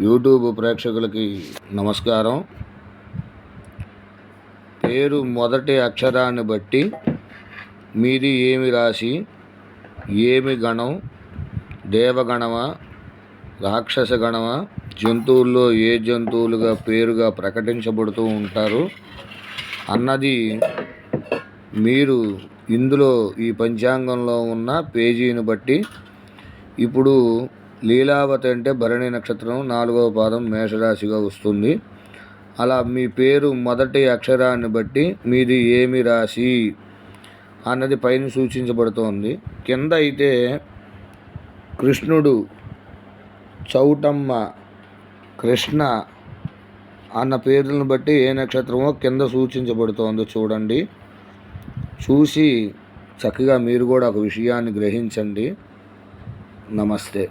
YouTube ప్రేక్షకులకి నమస్కారం. పేరు మొదటి అక్షరాన్ని బట్టి మీది ఏమి రాశి ఏమి గణం దేవగణమా రాక్షస గణమా జంతువుల్లో ఏ జంతువులుగా పేరుగా ప్రకటించబడుతూ ఉంటారు అన్నది మీరు ఇందులో ఈ పంచాంగంలో ఉన్న పేజీని బట్టి ఇప్పుడు లీలావతి అంటే భరణి నక్షత్రం నాలుగవ పాదం మేషరాశిగా వస్తుంది. అలా మీ పేరు మొదటి అక్షరాన్ని బట్టి మీది ఏమి రాశి అన్నది పైన సూచించబడుతోంది. కింద అయితే కృష్ణుడు చౌటమ్మ కృష్ణ అన్న పేర్లను బట్టి ఏ నక్షత్రమో కింద సూచించబడుతోందో చూడండి. చూసి చక్కగా మీరు కూడా ఒక విషయాన్ని గ్రహించండి. నమస్తే.